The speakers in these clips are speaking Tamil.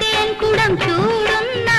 தேன் குடம் சூடுன்னா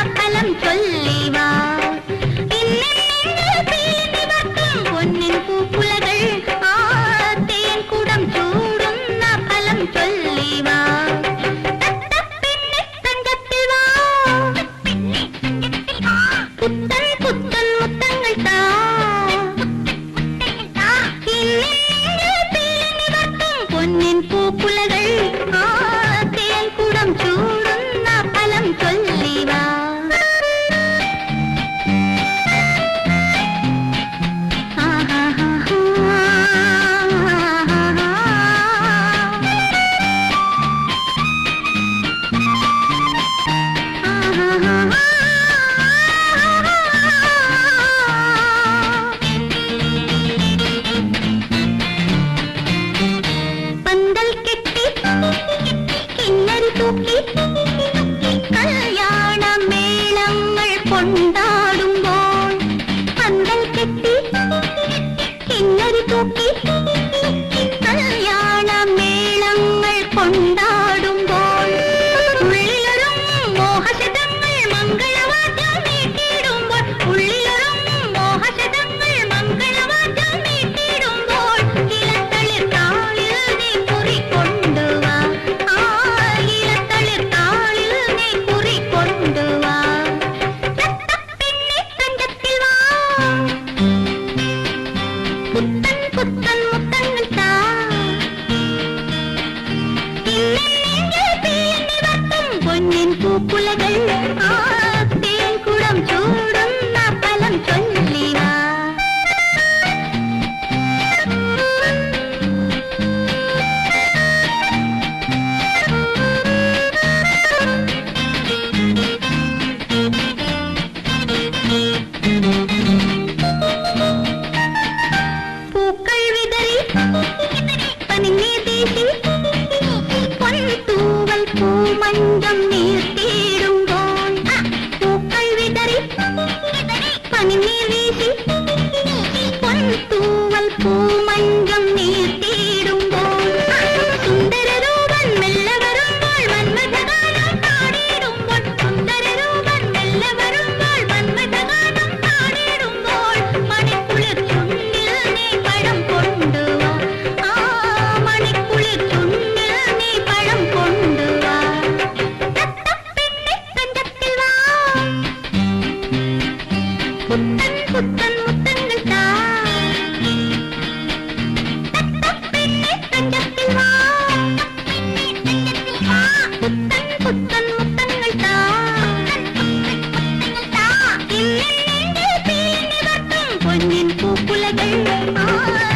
புத்தன் புத்தன் முத்தங்கள் தான். பொன்னின் பூப்புலக பூமஞ்ச நான்